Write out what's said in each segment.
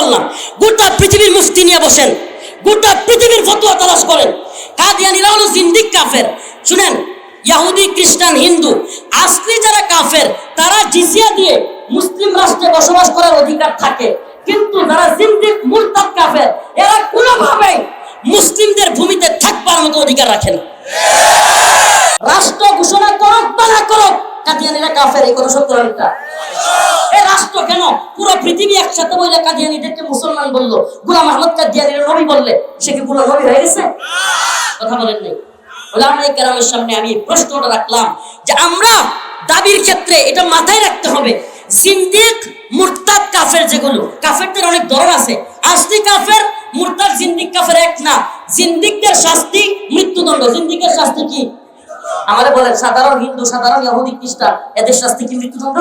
করলাম গোটা পৃথিবীর মুফতি নিয়ে বসেন, গোটা পৃথিবীর ফতুয়া তালাশ করেন। কাদিয়ানিরা হলো জিন্দিক কাফের। শুনেন ইহুদি খ্রিস্টান, হিন্দু, আসলি যারা কাফের, তারা জিজিয়া দিয়ে মুসলিম রাষ্ট্রে বসবাস করার অধিকার থাকে। কিন্তু যারা জিন্দিক, মুরতাদ কাফের, এরা কোনোভাবেই মুসলিমদের ভূমিতে থাকবার মতো অধিকার রাখে না। রাষ্ট্র ঘোষণা করুক বা না করুক, কাদিয়ানিরা কাফের, এই কথা সত্য একটা এই রাষ্ট্র কেন? পুরো পৃথিবী একসাথে কাদিয়ানিদেরকে মুসলমান বলল, গুলাম আহমদ নবী বললে, সে কি নবী হয়ে গেছে? কথা বলেন ওলামাই কেরামের সামনে আমি প্রশ্নটা রাখলাম যে আমরা দাবির ক্ষেত্রে এটা মাথায় রাখতে হবে, জিন্দিক, মুরতাদ, কাফের যেগুলো, কাফেরদের অনেক ধরন আছে। আসলি কাফের, মুরতাদ, জিন্দিক কাফের এক না জিন্দিকদের শাস্তি মৃত্যুদণ্ড। জিন্দিকের শাস্তি কি? আমাদের বলেন, সাধারণ হিন্দু, সাধারণ ইহুদি খ্রিস্টান, এদের শাস্তি কি মৃত্যুদণ্ড?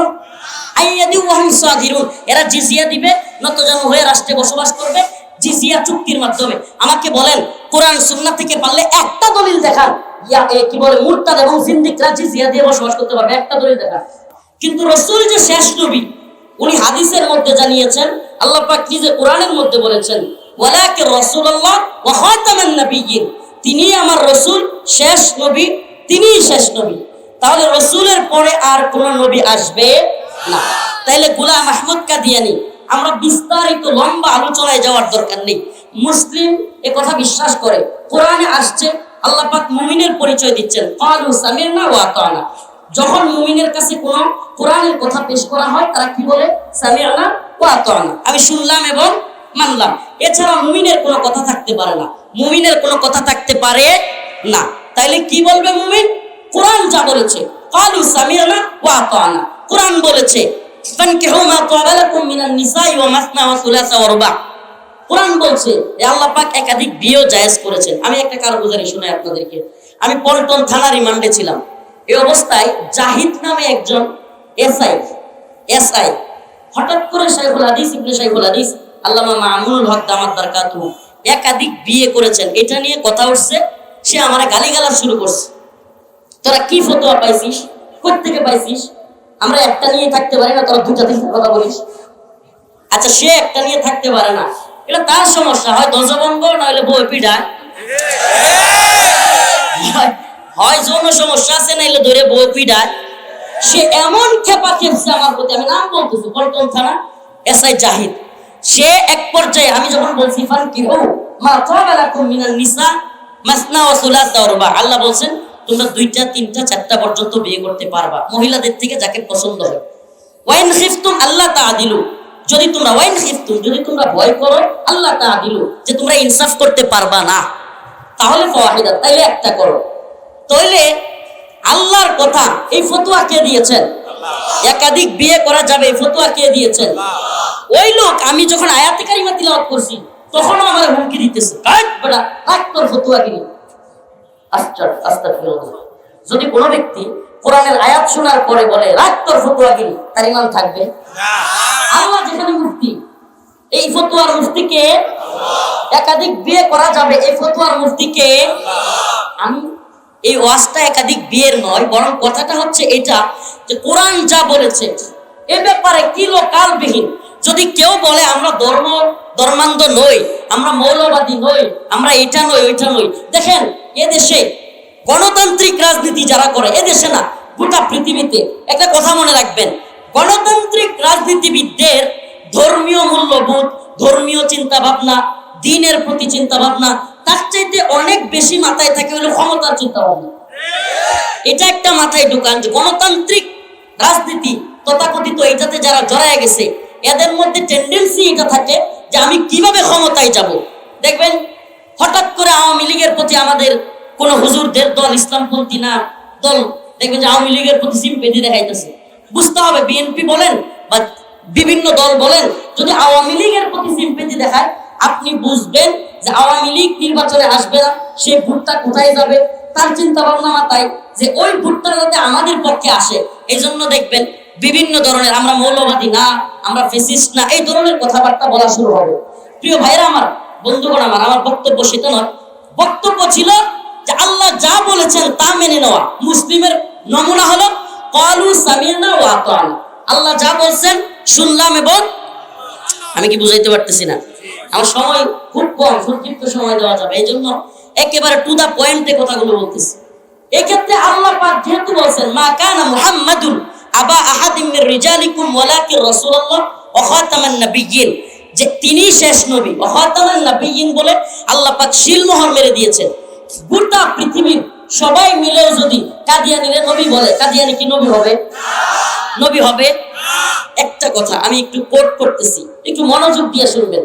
এরা জিজিয়া দিবে, নতজন হয়ে রাষ্ট্রে বসবাস করবে, জিজিয়া চুক্তির মাধ্যমে। আমাকে বলেন, কোরআন সুন্নাহ থেকে পারলে একটা দলিল দেখান। ইয়া কি বলে, মুরতাদ এবং জিন্দিকরা জিজিয়া দিয়ে বসবাস করতে পারবে, একটা দলিল দেখান। কিন্তু রসূল যে শেষ নবী, উনি হাদিসের মধ্যে জানিয়েছেন, আল্লাহ পাক নিজে কোরআনের মধ্যে বলেছেন ওয়ালাকে তিনি আমার রসূল, শেষ নবী শেষ নবী। তাহলে রসূলের পরে আর কোন নবী আসবে না। তাইলে গোলাম আহমদ কাদিয়ানি, আমরা বিস্তারিত লম্বা আলোচনায় যাওয়ার দরকার নেই। মুসলিম এ কথা বিশ্বাস করে, কোরআনে আসছে, আল্লাহ পাক মুমিনের পরিচয় দিচ্ছেন। কালু সামিরনা ওয়া আতানা। যখন মুমিনের কাছে কোন কোরআনের কথা পেশ করা হয়, তারা কি বলে? সামিরনা ওয়া আতানা। আমি শুনলাম এবং মানলাম। এছাড়া মুমিনের কোনো কথা থাকতে পারে না। মুমিনের কোনো কথা থাকতে পারে না। তাইলে কি বলবে মুমিন? কোরআন যা বলেছে, কালু সামিরনা ওয়া আতানা কোরআন বলেছে মা মিনান নিসাই ওয়া মাসনা ওয়া সুলাসা ওয়া রুবা। কোরআন বলছে যে আল্লাহ পাক একাধিক বিয়েও জায়েজ করেছেন। আমি একটা কারগুজারি শুনাই আপনাদেরকে। আমি পল্টন থানা রিমান্ডে ছিলাম। এই অবস্থায় জাহিদ নামে একজন এসআই এসআই। হঠাৎ করে শাইখুল হাদিস, ইবনে শাইখুল হাদিস আল্লামা মামুনুল হক দামাত বারকাতু একাধিক বিয়ে করেছেন। এটা নিয়ে কথা উঠছে, সে আমারে গালিগালাজ শুরু করছে। তোরা কি ফতোয়া পাইছিস? থেকে পাইছিস? আমরা একটা নিয়ে থাকতে পারি না, তোরা দুটা তিনটা কথা বলিস। আচ্ছা সে একটা নিয়ে থাকতে পারে না। এটা তার সমস্যা, হয় দশভঙ্গ নইলে বই পিঠায় হয়- যৌন সমস্যা আছে, নাইলে ধরে বই পিঠায় সে এমন খেপা খেপছে আমার প্রতি, আমি নাম বলতেছি, পল্টন থানা এসআই জাহিদ। সে এক পর্যায়ে আমি যখন বলছি মা মিনান নিসা মাসনা ওয়া সুলাসা ওয়া আল্লাহ বলছেন তোমরা দুইটা তিনটা চারটা পর্যন্ত বিয়ে করতে পারবা। মহিলাদের থেকে যাকে পছন্দ হয়। ওয়াইন খিফতুম আল্লাহ তাআদিলু যদি তোমরা ওয়াইন খিফতুম যদি তোমরা ভয় করো আল্লাহ তাআদিলু যে তোমরা ইনসাফ করতে পারবা না। তাহলে ফাওয়াহিদা তাইলে একটা করো। তাইলে আল্লাহর কথা এই ফতোয়া কে দিয়েছেন? একাধিক বিয়ে করা যাবে এই ফতোয়া কে দিয়েছেন? ওই লোক আমি যখন আয়াতে কারিমা তিলাওয়াত করছি তখনও আমার হুমকি দিতেছে। কাট! বেটা কাট তোর ফতোয়া কিনি যদি কোনো ব্যক্তি কোরআনের আয়াত শোনার পরে বলে রাগ তোর ফতোয়াগিরি তার ইমান থাকবে? আল্লাহ যেখানে মুফতি এই ফতুয়ার মুফতিকে একাধিক বিয়ে করা যাবে। এই ফতুয়ার মুফতিকে আমি এই ওয়াজটা একাধিক বিয়ের নয় বরং কথাটা হচ্ছে এটা যে কোরআন যা বলেছে এ ব্যাপারে কিলোকালবিহীন যদি কেউ বলে, আমরা ধর্ম, ধর্মান্ধ নই, আমরা মৌলবাদী নই, আমরা এটা নই, ওইটা নই। দেখেন এ দেশে গণতান্ত্রিক রাজনীতি যারা করে এ দেশে না, গোটা পৃথিবীতে একটা কথা মনে রাখবেন, গণতান্ত্রিক রাজনীতিবিদদের ধর্মীয় মূল্যবোধ, ধর্মীয় চিন্তা ভাবনা দিনের প্রতি চিন্তা ভাবনা তার চাইতে অনেক বেশি মাথায় থাকে হলো ক্ষমতার চিন্তা ভাবনা এটা একটা মাথায় ঢুকান যে গণতান্ত্রিক রাজনীতি তথাকথিত এটাতে যারা জড়ায় গেছে এদের মধ্যে টেন্ডেন্সি এটা থাকে যে আমি কীভাবে ক্ষমতায় যাব? দেখবেন, হঠাৎ করে আওয়ামী লীগের প্রতি আমাদের কোন হুজুরদের দল ইসলামপন্থী না, দল, দেখবেন যে আওয়ামী লীগের প্রতি সিম্পেথি দেখাইতেছে। বুঝতে হবে বিএনপি বলেন বা বিভিন্ন দল বলেন, যদি আওয়ামী লীগের প্রতি সিম্পেথি দেখায়, আপনি বুঝবেন যে আওয়ামী লীগ নির্বাচনে আসবে না সেই ভোটটা কোথায় যাবে? তার চিন্তা ভাবনা মাথায় যে ওই ভোটটা যাতে আমাদের পক্ষে আসে এই জন্য দেখবেন বিভিন্ন ধরনের, আমরা মৌলবাদী না, আমরা ফেসিস্ট না, এই ধরনের কথাবার্তা বলা শুরু হবে। প্রিয় ভাইরা আমার, বন্ধুগণ আমার আমার বক্তব্য সেটা নয়। বক্তব্য ছিল যে আল্লাহ যা বলেছেন তা মেনে নেওয়া। মুসলিমের নমুনা হলো, কলু সামিরনা ও আল্লাহ যা বলছেন শুনলাম এবং আমি কি বুঝাইতে পারতেছি না। আমার সময় খুব কম, সংক্ষিপ্ত সময় দেওয়া যাবে। এই জন্য একেবারে টু দা পয়েন্টে কথাগুলো বলতেছি। এক্ষেত্রে আল্লাহ পাক যেহেতু বলছেন, মা কানা মুহাম্মাদুন। আবা আহাদিম মির রিজালিকুম ওয়ালাকি রাসূলুল্লাহ ওয়া খাতামান নাবিয়্যিন। যে তিনি শেষ নবী ওয়া খাতামান বলে আল্লাহ পাক মেরে দিয়েছেন। গোটা পৃথিবীর সবাই মিলেও যদি নবী বলে, কাদিয়ানি কি নবী হবে? নবী হবে? একটা কথা, আমি একটু কোট করতেছি, একটু মনোযোগ দিয়ে শুনবেন।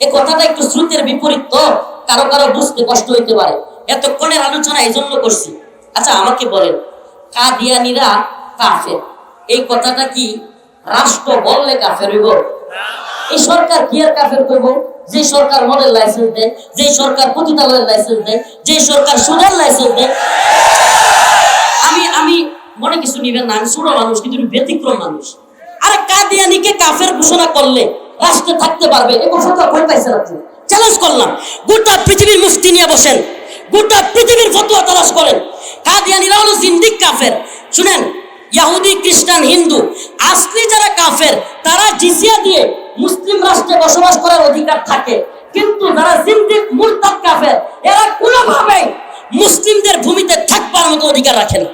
এই কথাটা একটু শ্রুতের বিপরীত তো, কারও কারও বুঝতে কষ্ট হইতে পারে। এতক্ষণের আলোচনা এই জন্য করছি। আচ্ছা আমাকে বলেন, কাদিয়ানিরা কাফের। এই কথাটা কি রাষ্ট্র বললে কাফের হইব? এই সরকার কি আর কাফের করব? যে সরকার মডেল লাইসেন্স দেয়, যে সরকার পতিতালয়ের লাইসেন্স দেয়, যে সরকার সুদের লাইসেন্স দেয়। আমি আমি মনে কিছু নিবেন না, আমি ছোট মানুষ, কিন্তু ব্যতিক্রম মানুষ। আরে কাদিয়ানিকে কাফের ঘোষণা করলে রাষ্ট্রে থাকতে পারবে, এ কথাটা কই পাইছেন আপনি। চ্যালেঞ্জ করলাম। গোটা পৃথিবীর মুফতি নিয়ে বসেন। গোটা পৃথিবীর ফতোয়া তালাশ করেন। কাদিয়ানিরা হলো জিন্দিক কাফের। শুনেন ইহুদি খ্রিস্টান, হিন্দু আজকে যারা কাফের, তারা জিজিয়া দিয়ে মুসলিম রাষ্ট্রে বসবাস করার অধিকার থাকে। কিন্তু যারা জিন্দিক মুরতাদ কাফের, এরা কোনোভাবেই মুসলিমদের ভূমিতে থাকবার মতো অধিকার রাখে না।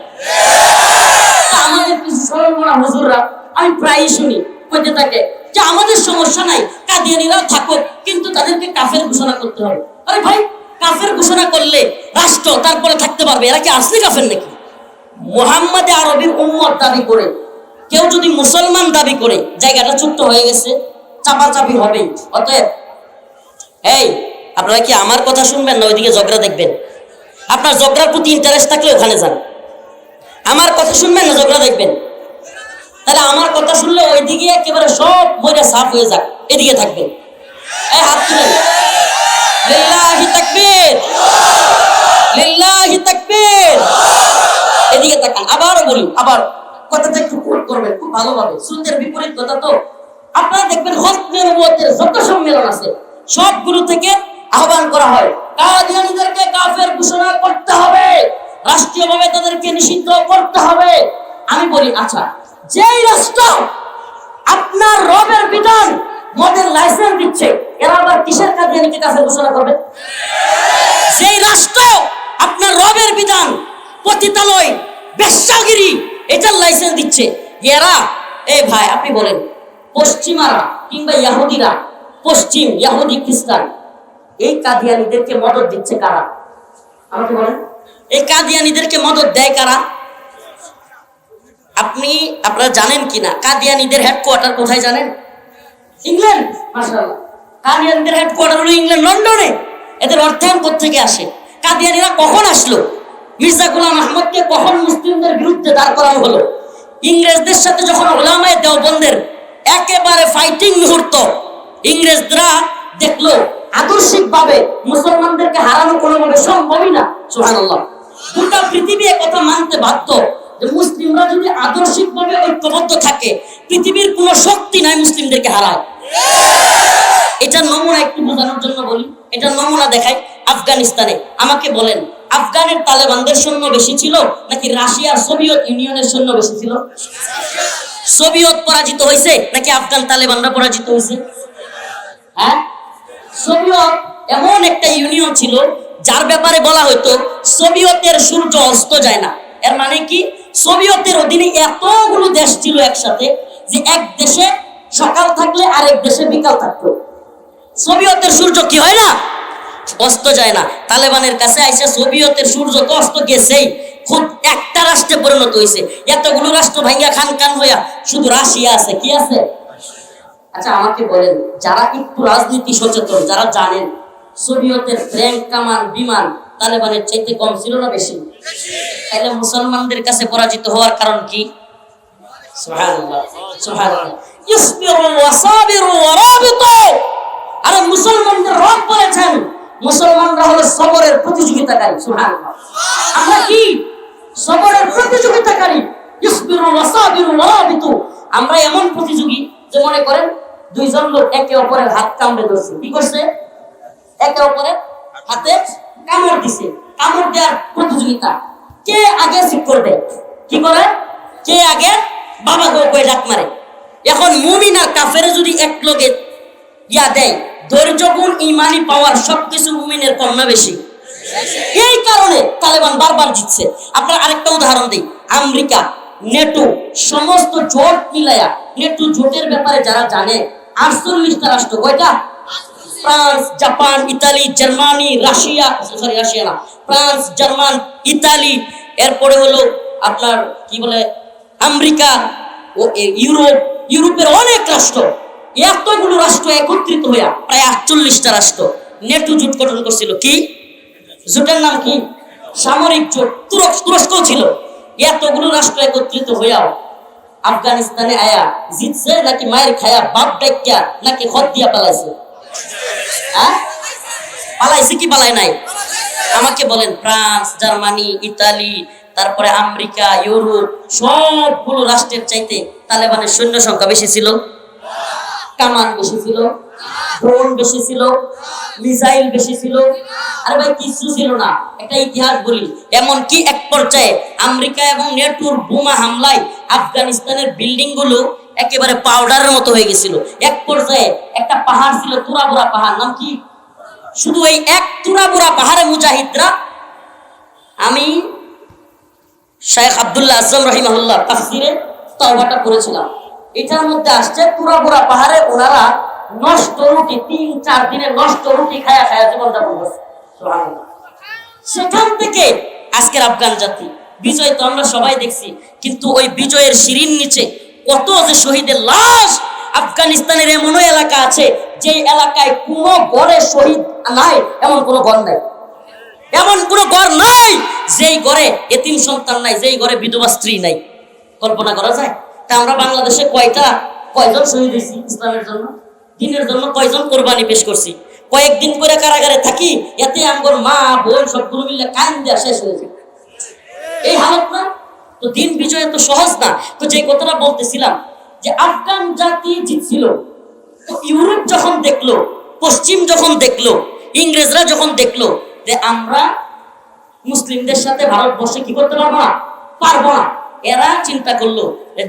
আমাদের কিছু সরলমনা হুজুররা, আমি প্রায়ই শুনি, কইতে থাকে যে আমাদের সমস্যা নাই, কাদিয়ানিরাও থাকুক, কিন্তু তাদেরকে কাফের ঘোষণা করতে হবে। আরে ভাই, কাফের ঘোষণা করলে রাষ্ট্র তারপরে থাকতে পারবে, এরা কি আসলে কাফের নাকি? মোহাম্মদে আরবির উম্মত দাবি করে, কেউ যদি মুসলমান দাবি করে, জায়গাটা ছোট্ট হয়ে গেছে, চাপাচাপি হবেই। অতএব, এই, আপনারা কি আমার কথা শুনবেন না ওইদিকে ঝগড়া দেখবেন? আপনার ঝগড়ার প্রতি ইন্টারেস্ট থাকলে ওখানে যান। আমার কথা শুনবেন না ঝগড়া দেখবেন? তাহলে আমার কথা শুনলে ওইদিকে একেবারে সব মইরা সাফ হয়ে যাক, এদিকে থাকবেন। এই হাত তুলেন। লিল্লাহি তাকবীর। লিল্লাহি তাকবীর। এদিকে তাকান, আবারও বলি আবার কথাটা একটু কোট করবেন, খুব ভালোভাবে। সুন্দের বিপরীত কথা তো আপনারা দেখবেন হস্তের মধ্যে যত সম্মেলন আছে, সবগুলো থেকে আহ্বান করা হয়। কাদিয়ানীদেরকে কাফের ঘোষণা করতে হবে, রাষ্ট্রীয়ভাবে তাদেরকে নিষিদ্ধ করতে হবে। আমি বলি আচ্ছা যেই রাষ্ট্র আপনার রবের বিধান, মদের লাইসেন্স দিচ্ছে, এরা আবার কিসের কাদিয়ানিকে কাফের ঘোষণা করবে? সেই রাষ্ট্র আপনার রবের বিধান পতিতালয় বেশ্যাগিরি এটার লাইসেন্স দিচ্ছে। এরা এই ভাই, আপনি বলেন, পশ্চিমারা কিংবা ইয়াহুদিরা, পশ্চিম ইয়াহুদি খ্রিস্টান, এই কাদিয়ানিদেরকে মদত দিচ্ছে কারা? আমাকে বলেন। এই কাদিয়ানিদেরকে মদত দেয় কারা? আপনি, আপনারা জানেন কিনা? কাদিয়ানিদের হেডকোয়ার্টার কোথায় জানেন? ইংল্যান্ড, মাশাআল্লাহ। কাদিয়ানিদের হেডকোয়ার্টার হলো ইংল্যান্ড, লন্ডনে। এদের অর্থায়ন থেকে আসে? কাদিয়ানিরা কখন আসলো? মির্জা গুলাম আহমদকে কখন মুসলিমদের বিরুদ্ধে দাঁড় করানো হলো? ইংরেজদের সাথে যখন ওলামায় দেওবন্দের একেবারে ফাইটিং মুহূর্ত, ইংরেজরা দেখল আদর্শিক ভাবে মুসলমানদেরকে হারানো কোনোভাবে সম্ভবই না। সুবহানাল্লাহ। গোটা পৃথিবী কথা মানতে বাধ্য যে মুসলিমরা যদি আদর্শিক ভাবে ঐক্যবদ্ধ থাকে, পৃথিবীর কোনো শক্তি নাই মুসলিমদেরকে হারায়। এটার নমুনা একটু বোঝানোর জন্য বলি এটা নমুনা দেখাই আফগানিস্তানে। আমাকে বলেন আফগানের তালেবানদের সৈন্য বেশি ছিল নাকি রাশিয়ার সোভিয়েত ইউনিয়নের সৈন্য বেশি ছিল? সোভিয়েত পরাজিত হয়েছে নাকি আফগান তালেবানরা পরাজিত হয়েছে? হ্যাঁ? সোভিয়েত এমন একটা ইউনিয়ন ছিল যার ব্যাপারে বলা হতো, সোভিয়েতের সূর্য অস্ত যায় না। এর মানে কি? সোভিয়েতের অধীনে এতগুলো দেশ ছিল একসাথে যে এক দেশে সকাল থাকলে আরেক দেশে বিকাল থাকতো। সোভিয়েতের সূর্য কি হয় না? অস্ত যায় না। তালেবানের কাছে আইসে সোভিয়েতের সূর্য তো অস্ত গেছেই। খুব একটা রাষ্ট্রে পরিণত হয়েছে এতগুলো রাষ্ট্র ভাঙ্গা খান খান হইয়া শুধু রাশিয়া আছে, কি আছে? আচ্ছা আমাকে বলেন, যারা একটু রাজনীতি সচেতন, যারা জানেন, সোভিয়েতের ট্যাঙ্ক কামান, বিমান তালেবানের চাইতে কম ছিল না বেশি? তাহলে মুসলমানদের কাছে পরাজিত হওয়ার কারণ কি? সুবহানাল্লাহ সুবহানাল্লাহ। ইসবিরু ওয়াসাবিরু ওয়ারাবিতু আরে মুসলমানদের রব বলেছেন মুসলমানরা হলো সবরের প্রতিযোগিতাকারী আমরা কি? সবরের প্রতিযোগিতাকারী। আমরা এমন প্রতিযোগী যে মনে করেন দুইজন লোক একে অপরের হাত কামড়ে ধরছে। কি করছে? একে অপরের হাতে কামড় দিছে। কামড় দেওয়ার প্রতিযোগিতা। কে আগে ঠিক করবে? কি করে? কে আগে বাবা গো কয়ে ডাক মারে? এখন মুমিন কাফের যদি এক লগে ইয়া দেয় ধৈর্য গুণ ইমানি পাওয়ার সবকিছু মুমিনের কন্যা বেশি। এই কারণে তালেবান বারবার জিতছে। আপনার আরেকটা উদাহরণ দিই। আমেরিকা, নেটো, সমস্ত জোট মিলায়া, নেটো জোটের ব্যাপারে যারা জানে, আটচল্লিশটা রাষ্ট্র কয়টা? France, Japan, Italy, Germany, Russia, sorry, Russia না। ফ্রান্স, জার্মান, ইতালি, এরপরে হলো আপনার কি বলে, আমেরিকা ও ইউরোপ। ইউরোপের অনেক রাষ্ট্র। এতগুলো রাষ্ট্র একত্রিত হইয়া প্রায় আটচল্লিশটা রাষ্ট্র। নেটো জোট গঠন করছিল কি? জোটের নাম কি? সামরিক জোট। তুরস্ক ছিল। এতগুলো রাষ্ট্র একত্রিত হইয়াও আফগানিস্তানে আয়া জিতছে নাকি মায়ের খায়া বাপ ডাইকা নাকি খত দিয়া পালাইছে? হ্যাঁ? পালাইছে কি পালাই নাই? আমাকে বলেন, ফ্রান্স, জার্মানি, ইতালি, তারপরে আমেরিকা, ইউরোপ, সবগুলো রাষ্ট্রের চাইতে তালেবানের সৈন্য সংখ্যা বেশি ছিল। কামান বেশি ছিল ড্রোন বেশি ছিল মিসাইল বেশি ছিল আরে ভাই, কিছু ছিল না, একটা ইতিহাস বলি। এমন কি এক পর্যায়ে আমেরিকা এবং নেটোর বোমা হামলায় আফগানিস্তানের বিল্ডিংগুলো একেবারে পাউডারের মতো হয়ে গেছিল। এক পর্যায়ে একটা পাহাড় ছিল, তুরাবুরা পাহাড়, নাম কি? শুধু এই এক তুরাবুরা পাহাড়ে মুজাহিদরা। আমি শেখ আব্দুল্লাহ আজম রহিমাহুল্লাহ তাফসিরে তওবাটা পড়েছিলাম। এটার মধ্যে আসছে পুরাপুরা পাহাড়ে ওনারা নষ্ট রুটি, তিন, চার দিনের নষ্ট রুটি খায়া খায়া জীবন যাপন করছে সেখান থেকে আজকের আফগান জাতি, বিজয় তো আমরা সবাই দেখছি, কিন্তু ওই বিজয়ের সিঁড়ির নিচে কত যে শহীদের লাশ আফগানিস্তানের এমনও এলাকা আছে, যে এলাকায় কোনো ঘরে শহীদ নাই, এমন কোনো ঘর নাই। এমন কোন ঘর নাই, যেই ঘরে এতিম সন্তান নাই, যেই ঘরে বিধবা স্ত্রী নাই। কল্পনা করা যায়? তা আমরা বাংলাদেশে কয়টা, কয়জন শহীদ হয়েছি ইসলামের জন্য? দিনের জন্য কয়জন কোরবানি পেশ করছি? কয়েকদিন করে কারাগারে থাকি, এতে আমগর মা, বোন সবগুলো মিলে কান দেওয়া শেষ হয়ে যায়। এই হালত না? তো দিন বিজয় তো সহজ না। তো যে কথাটা বলতেছিলাম, যে আফগান জাতি জিতছিল, তো ইউরোপ যখন দেখল, পশ্চিম যখন দেখল, ইংরেজরা যখন দেখল, যে আমরা মুসলিমদের সাথে ভারতবর্ষে কি করতে পারব না? পারব না। এরা চিন্তা করল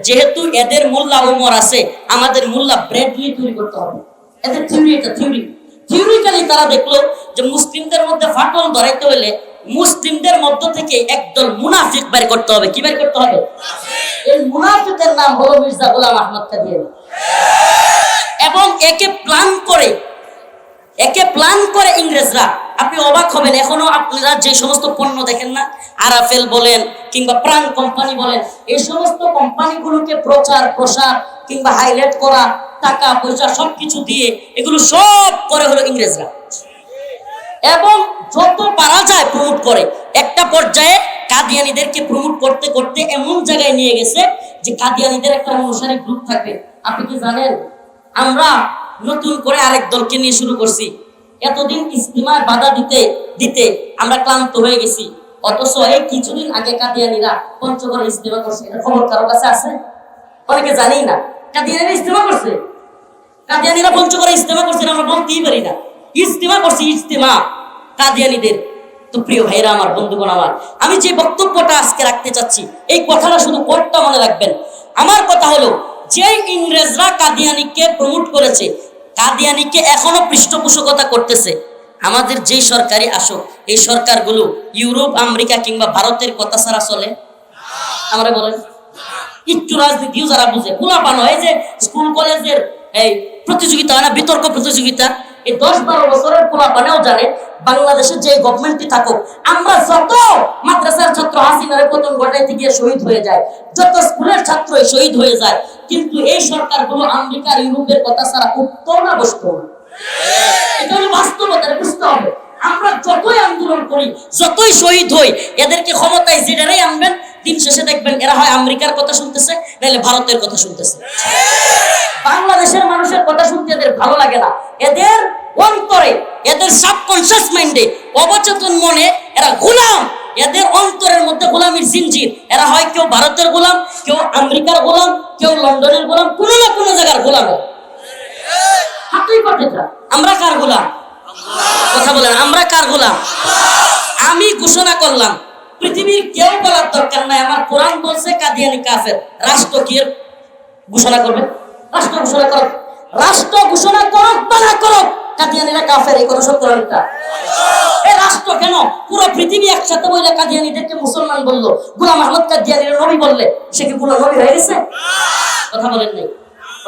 যেহেতু এদের মোল্লা ওমর আছে, আমাদের মোল্লা ব্রেডলি তৈরি করতে হবে। এদের থিওরি এটা থিওরি থিওরিক্যালি তারা দেখল যে মুসলিমদের মধ্যে ফাটল ধরাইতে হলে মুসলিমদের মধ্য থেকে একদল মুনাফিক বের করতে হবে। কি বের করতে হবে? এই মুনাফিকের নাম হলো মির্জা গোলাম আহমদ কাদিয়ানি। এবং একে প্ল্যান করে, একে প্ল্যান করে ইংরেজরা আপনি অবাক হবেন, এখনও আপনারা যে সমস্ত পণ্য দেখেন না, আরাফেল বলেন কিংবা প্রাণ কোম্পানি বলেন, এই সমস্ত কোম্পানিগুলোকে প্রচার, প্রসার কিংবা হাইলাইট করা, টাকা, পয়সা সবকিছু দিয়ে এগুলো সব করে হলো ইংরেজরা। এবং যত পারা যায় প্রমোট করে, একটা পর্যায়ে কাদিয়ানিদেরকে প্রমোট করতে করতে এমন জায়গায় নিয়ে গেছে যে কাদিয়ানিদের একটা অনুসারী গ্রুপ থাকবে। আপনি কি জানেন? আমরা নতুন করে আরেক দলকে নিয়ে শুরু করছি। এতদিন ইস্তিমার বাধা দিতে দিতে আমরা ক্লান্ত হয়ে গেছি। অথচ এই কিছুদিন আগে কাদিয়ানিরা পঞ্চগড়ে ইস্তিমা করছে। এটা খবর কারও কাছে আছে? অনেকে জানেই না। কাদিয়ানিরা ইস্তিমা করছে। কাদিয়ানিরা পঞ্চগড়ে ইস্তেমা করছেন আমরা বলতেই পারি না। ইস্তেমা করছি ইস্তেমা কাদিয়ানিদের। তো প্রিয় ভাইরা আমার বন্ধুগণ, আমার, আমি যে বক্তব্যটা আজকে রাখতে চাচ্ছি, এই কথাটা শুধু কোটটা মনে রাখবেন। আমার কথা হলো যে ইংরেজরা কাদিয়ানিকে প্রমোট করেছে কাদিয়ানিকে এখনও পৃষ্ঠপোষকতা করতেছে। আমাদের যেই সরকারি আসুক, এই সরকারগুলো ইউরোপ, আমেরিকা কিংবা ভারতের কথা ছাড়া চলে? আমরা বলেন। একটু রাজনীতিও যারা বুঝে পোলাপানো এই যে স্কুল, কলেজের এই প্রতিযোগিতা হয় না, বিতর্ক প্রতিযোগিতা। এই দশ বারো বছরের পোলাপানেও জানে বাংলাদেশের যে গভর্নমেন্টই থাকুক, আমরা যত মাদ্রাসার ছাত্র হাসিনারে পতন ঘটাইতে গিয়ে শহীদ হয়ে যায়, যত স্কুলের ছাত্র শহীদ হয়ে যায়, কিন্তু এই সরকার সরকারগুলো আমেরিকার ইউরোপের কথা ছাড়া উঠতো না বসতো না। এটা হলো বাস্তবতা বুঝতে হবে আমরা যতই আন্দোলন করি, যতই শহীদ হই, এদেরকে ক্ষমতায় যেটারাই আনবেন দিন শেষে দেখবেন এরা হয় আমেরিকার কথা শুনতেছে, নাহলে ভারতের কথা শুনতেছে। বাংলাদেশের মানুষের কথা শুনতে এদের ভালো লাগে না। এদের অন্তরে এদের সাবকনসিয়াস মাইন্ডে অবচেতন মনে এরা গোলাম। এদের অন্তরের মধ্যে গোলামির জিনজির। এরা হয় কেউ ভারতের গোলাম, কেউ আমেরিকার গোলাম, কেউ লন্ডনের গোলাম, কোনো না কোনো জায়গার গোলাম আমরা কার গোলাম? কথা বলেন, আমরা কার গোলাম? আমি ঘোষণা করলাম পৃথিবীর কেউ বলার দরকার নাই। আমার কোরআন বলছে, কাদিয়ানি কাফের। রাষ্ট্র কি ঘোষণা করবে। রাষ্ট্র ঘোষণা কর। রাষ্ট্র ঘোষণা করুক বা না করুক, কাদিয়ানিরা কাফের, এই কথা সত্য একটা এই রাষ্ট্র কেন? পুরো পৃথিবী একসাথে কাদিয়ানিদেরকে মুসলমান বলল। গুলাম আহমদ কাদিয়ানির নবী বললে, সে কি পুরো নবী হয়ে গেছে? কথা বলেন নাই।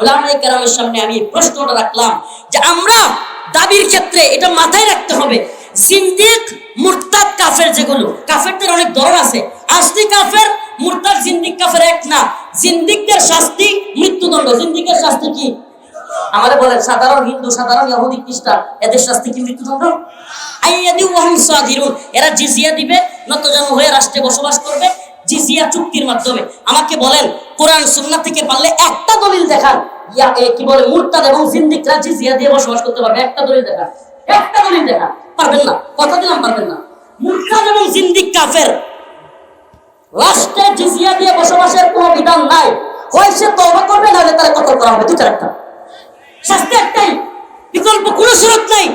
ওলামাই কেরামের সামনে আমি প্রশ্নটা রাখলাম যে আমরা দাবির ক্ষেত্রে এটা মাথায় রাখতে হবে। জিন্দিক মুরতাদ, কাফের যেগুলো। কাফেরদের অনেক ধরন আছে। কাফের, মুরতাদ, জিন্দিক কাফের এক না। জিন্দিকদের শাস্তি মৃত্যুদণ্ড। জিন্দিকের শাস্তি কি? আমাদের বলেন, সাধারণ হিন্দু, সাধারণ ইহুদি, খ্রিস্টান, এদের শাস্তি কি মৃত্যুদণ্ড? এরা জিজিয়া দিবে, নতজন হয়ে রাষ্ট্রে বসবাস করবে, জিজিয়া চুক্তির মাধ্যমে। আমাকে বলেন, কোরআন, সুন্নাহ থেকে পারলে একটা দলিল দেখান। ইয়া কি বলে, মুরতাদ এবং জিন্দিকরা জিজিয়া দিয়ে বসবাস করতে পারবে। একটা দলিল দেখান। একটা দলিল দেখা। পারবেন না, কথা দিলাম পারবেন না। মুরখান এবং জিন্দিক কাফের, রাষ্ট্রে জিজিয়া দিয়ে বসবাসের কোনো বিধান নাই। হয় সে তওবা করবে, নাহলে তারা কতল করা হবে। দুটার একটা। শাস্তি একটাই, বিকল্প কোনো সুরত নাই।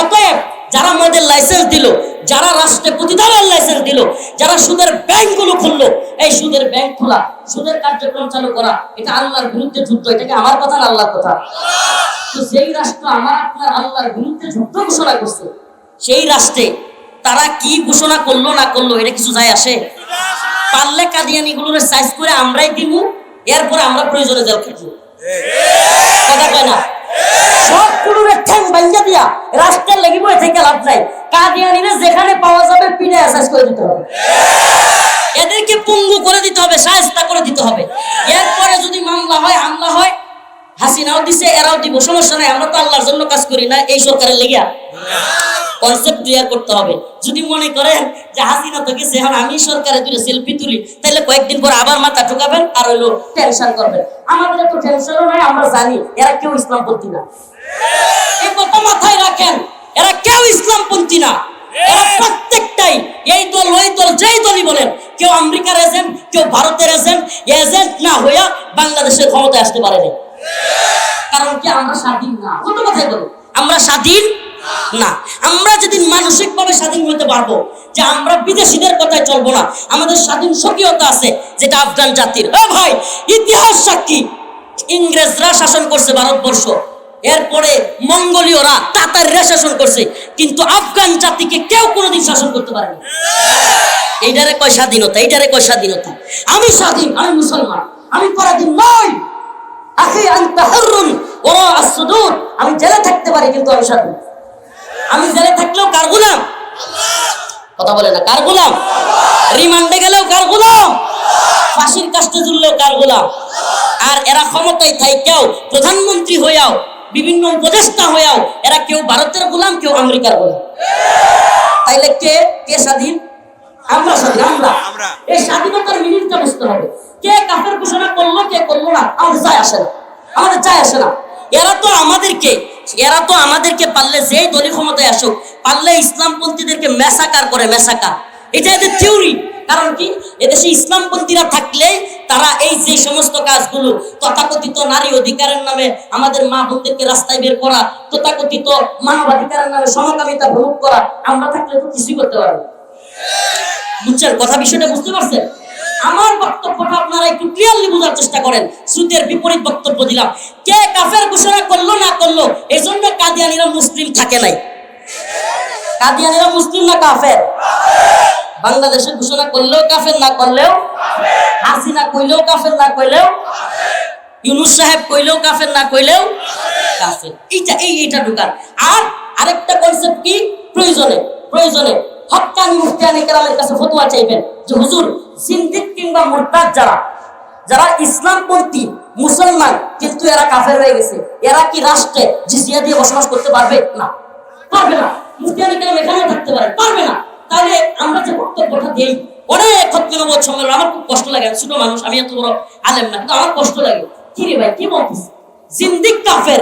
অতএব যারা মদের লাইসেন্স দিল যারা রাষ্ট্রে প্রতিদানের লাইসেন্স দিল যারা সুদের ব্যাংকগুলো খুললো এই সুদের ব্যাংক খোলা সুদের কার্যক্রম চালু করা এটা আল্লাহর বিরুদ্ধে যুদ্ধ এটা কি আমার কথা না আল্লাহর কথা? তো যেই রাষ্ট্র আমার আপনার আল্লাহর বিরুদ্ধে যুদ্ধ ঘোষণা করছে সেই রাষ্ট্রে তারা কি ঘোষণা করল না করল এটা কিছু যায় আসে? পারলে কাদিয়ানি গুলোর সাইজ করে আমরাই দিব এরপরে আমরা প্রয়োজনে জেল খাইব কথা কয় না সব কুলুরের ঠ্যাং ভাঙ্গা দিয়া রাষ্ট্রের লাগিব বয়ে থেকে লাভ নাই। কাদিয়ানিরে যেখানে পাওয়া যাবে পিনে অ্যাসাস করে দিতে হবে। এদেরকে পঙ্গু করে দিতে হবে সাহস্তা করে দিতে হবে। এরপরে যদি মামলা হয়, হামলা হয়, হাসিনাও দিছে, এরাও দিব। সমস্যা নাই, আমরা তো আল্লাহর জন্য কাজ করি না, এই সরকারের লেগিয়া। ক্লিয়ার করতে হবে। যদি মনে করেন যে হাসিনা তো গেছে, এখন আমি সরকারে দুটো সেলফি তুলি তাহলে কয়েকদিন পর আবার মাথা ঠুকাবেন আর হইল টেনশন করবেন। আমাদের একটু টেনশনও নাই, আমরা জানি এরা কেউ ইসলামপন্থী না। কথা মাথায় রাখেন, এরা কেউ না। এরা প্রত্যেকটাই এই দল, ওই দল, যেই দলই বলেন, কেউ আমেরিকার এজেন্ট কেউ ভারতের এজেন্ট এজেন্ট না হইয়া বাংলাদেশের ক্ষমতায় আসতে পারেনি। কারণ কি আমরা স্বাধীন না? কত কথাই বলি আমরা স্বাধীন না, আমরা যেদিন মানসিক ভাবে স্বাধীন হতে পারব, যে আমরা বিদেশিদের কথায় চলবো না, আমাদের স্বাধীন স্বকীয়তা আছে, যেটা আফগান জাতির। এ ভাই, ইতিহাস সাক্ষী। ইংরেজরা শাসন করছে ভারতবর্ষ, এরপরে মঙ্গোলীয়রা তাতাররা শাসন করছে, কিন্তু আফগান জাতিকে কেউ কোনোদিন শাসন করতে পারেনি। এইটারে কয় স্বাধীনতা, এইটারে কয় স্বাধীনতা। আমি স্বাধীন, আমি মুসলমান, আমি পরাধীন নই। আমি জেলে থাকতে পারি, কিন্তু আমি স্বাধীন। আমি জেলে থাকলেও কার গোলাম কথা বলে না কার গোলাম রিমান্ডে গেলেও কার গোলাম ফাঁসির কাস্টে ঝুললেও কার গোলাম আর এরা ক্ষমতায় থাইকেও প্রধানমন্ত্রী হইয়াও বিভিন্ন উপদেষ্টা হইয়াও এরা কেউ ভারতের গোলাম কেউ আমেরিকার গোলাম। তাইলে কে? কে স্বাধীন? আমরা স্বাধীন আমরা। এই স্বাধীনতার মিনিংটা বুঝতে হবে। কে কাফের ঘোষণা করল কে করল না? আমাদের যায় আসে না। আমাদের যায় আসে না। এরা তো আমাদেরকে এরা তো আমাদেরকে পারলে যেই দলীয় ক্ষমতায় আসুক, পারলে ইসলামপন্থীদেরকে মেসাকার করে, মেসাকার। এটা এদের থিওরি কারণ কি? এদেশে ইসলামপন্থীরা থাকলে তারা এই যে সমস্ত কাজগুলো, তথাকথিত নারী অধিকারের নামে আমাদের মা বোনদেরকে রাস্তায় বের করা, তথাকথিত মানবাধিকারের নামে সমকামিতা ভোগ করা, আমরা থাকলে তো কিছুই করতে পারব বুঝছেন? কথা বিষয়টা বুঝতে পারছেন? আমার বক্তব্যটা আপনারা একটু ক্লিয়ারলি বোঝার চেষ্টা করেন। শ্রুতের বিপরীত বক্তব্য দিলাম। কে কাফের ঘোষণা করল না করল এই জন্য কাদিয়ানিরা মুসলিম থাকে নাই। কাদিয়ানিরা মুসলিম না কাফের? বাংলাদেশে ঘোষণা করলেও কাফের না করলেও? হাসিনা কইলেও কাফের না কইলেও? ইউনুস সাহেব কইলেও কাফের না কইলেও? কাফের। এইটা, এই, এইটা ঢুকান। আর আরেকটা কনসেপ্ট কি? প্রয়োজনে প্রয়োজনে। হক্কানি মুফতিয়ানি কেরামের কাছে ফতোয়া চাইবেন যে, হুজুর সিন্দিক কিংবা মুরতাদ যারা যারা ইসলামপন্থী, মুসলমান, কিন্তু এরা কাফের হয়ে গেছে। এরা কি রাষ্ট্রে জিজিয়া দিয়ে বসবাস করতে পারবে? না। পারবে না। এখানে থাকতে পারে। পারবে না। তাহলে আমরা যে বক্তব্যটা দেই, অনেক সম্মেলন আমার খুব কষ্ট লাগে। ছোট মানুষ, আমি এত বড় আলেম না, কিন্তু আমার কষ্ট লাগে। কি রে ভাই, কি বলতিস? জিন্দিক কাফের,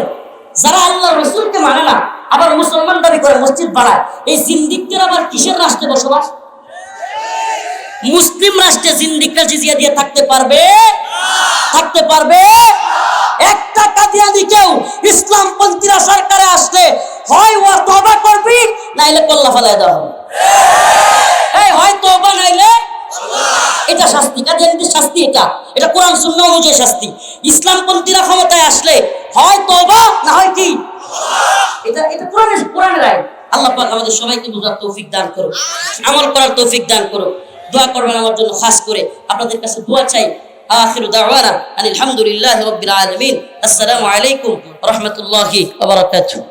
যারা আল্লাহ রসুলকে মানে না, আবার মুসলমান দাবি করে, মসজিদ বানায়, এই আবার কিসের রাষ্ট্রে বসবাস? মুসলিম রাষ্ট্রে জিন্দিকরা জিজিয়া দিয়ে থাকতে পারবে? থাকতে পারবে? একটা কাদিয়ানি কেউ ইসলাম পন্থীরা সরকারে আসলে, হয় ও তবা করবি, নাইলে কল্লা ফেলায় দেওয়া হবে। এই, হয় তবা নাইলে এটা শাস্তি। কাদিয়ানিদের শাস্তি এটা? এটা কোরআন শূন্য অনুযায়ী শাস্তি। ইসলামপন্থীরা ক্ষমতায় আসলে, হয় তওবা, না হয় কি? এটা এটা কোরআনের কোরআনের আইন। আল্লাহ পাক আমাদের সবাইকে বোঝার তৌফিক দান করো আমল করার তৌফিক দান করো দোয়া করবেন আমার জন্য খাস করে আপনাদের কাছে দোয়া চাই আখির দাওয়ানা আলহামদুলিল্লাহ রাব্বিল আলামিন আসসালামু আলাইকুম ওয়া রাহমাতুল্লাহি ওয়া বারাকাতুহু